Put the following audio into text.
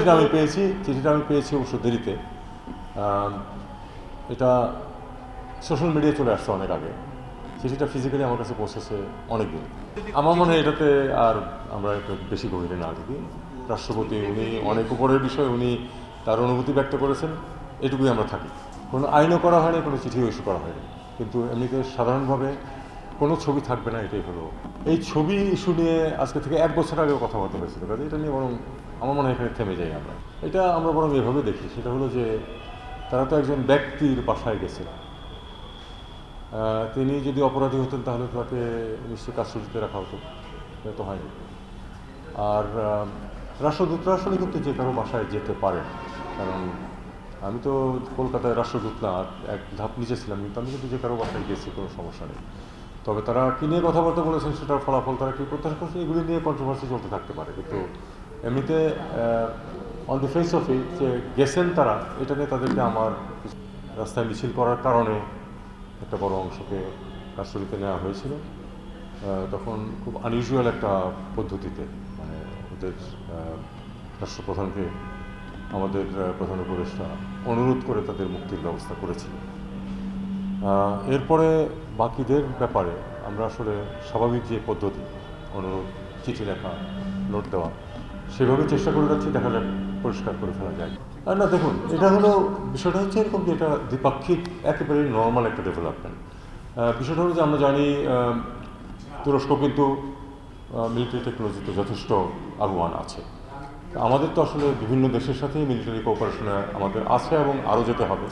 চিঠিটা আমি পেয়েছি, চিঠিটা আমি পেয়েছি অবশ্য দেরিতে। এটা সোশ্যাল মিডিয়ায় চলে আসছে অনেক আগে। চিঠিটা ফিজিক্যালি আমার কাছে পৌঁছেছে অনেক দিন আমার মনে হয় এটাতে আর আমরা একটু বেশি গভীরে না ঢুকি। রাষ্ট্রপতি উনি অনেক উপরের বিষয় উনি তার অনুভূতি ব্যক্ত করেছেন, এটুকুই আমরা থাকি। কোনো আইনও করা হয়নি, কোনো চিঠিও ইস্যু করা হয়নি। কিন্তু এমনিতে সাধারণভাবে কোনো ছবি থাকবে না এটাই হলো। এই ছবি ইস্যু নিয়ে আজকে থেকে এক বছর আগেও কথাবার্তা হয়েছিল কাজে এটা নিয়ে বরং আমার মনে হয় এখানে থেমে যাই আমরা। এটা আমরা বরং এভাবে দেখি সেটা হলো যে তারা তো একজন ব্যক্তির বাসায় গেছে। তিনি যদি অপরাধী হতেন তাহলে তাকে নিশ্চয়ই কাস্টডিতে রাখা হতো তো হয়নি। আর আহ, রাষ্ট্রদূতরা আসলে কিন্তু যে কারও বাসায় যেতে পারেন কারণ আমি তো কলকাতায় রাষ্ট্রদূত না এক ধাপ নিচে ছিলাম কিন্তু আমি কিন্তু যে কারও বাসায় গেছি কোনো সমস্যা নেই। তবে তারা কী নিয়ে কথাবার্তা বলেছেন, সেটার ফলাফল তারা কী প্রত্যাশা করছে এগুলি নিয়ে কন্ট্রোভার্সি চলতে থাকতে পারে। কিন্তু এমনিতে on the face of it যে গেছেন তারা, এটা নিয়ে তাদেরকে আমার রাস্তায় মিছিল করার কারণে একটা বড় অংশকে কাস্টডিতে নেওয়া হয়েছিল। তখন খুব আনইউজুয়াল একটা পদ্ধতিতে মানে ওদের রাষ্ট্রপ্রধানকে আমাদের প্রধান উপদেষ্টা অনুরোধ করে তাদের মুক্তির ব্যবস্থা করেছিল। এরপরে বাকিদের ব্যাপারে আমরা আসলে স্বাভাবিক যে পদ্ধতি, অনুরোধ, চিঠি লেখা, নোট দেওয়া, সেভাবে চেষ্টা করে যাচ্ছি, দেখা যাক, পরিষ্কার করে ফেলা যায়। আর না, দেখুন, এটা হলো, বিষয়টা হচ্ছে এরকম যে এটা দ্বিপাক্ষিক, একেবারে নর্মাল একটা ডেভেলপমেন্ট বিষয়টা হলো যে আমরা জানি তুরস্ক কিন্তু মিলিটারি টেকনোলজিতে যথেষ্ট আগুয়ান আছে। আমাদের তো আসলে বিভিন্ন দেশের সাথেই মিলিটারি কোঅপারেশনে আমাদের আছে এবং আরও যেতে হবে।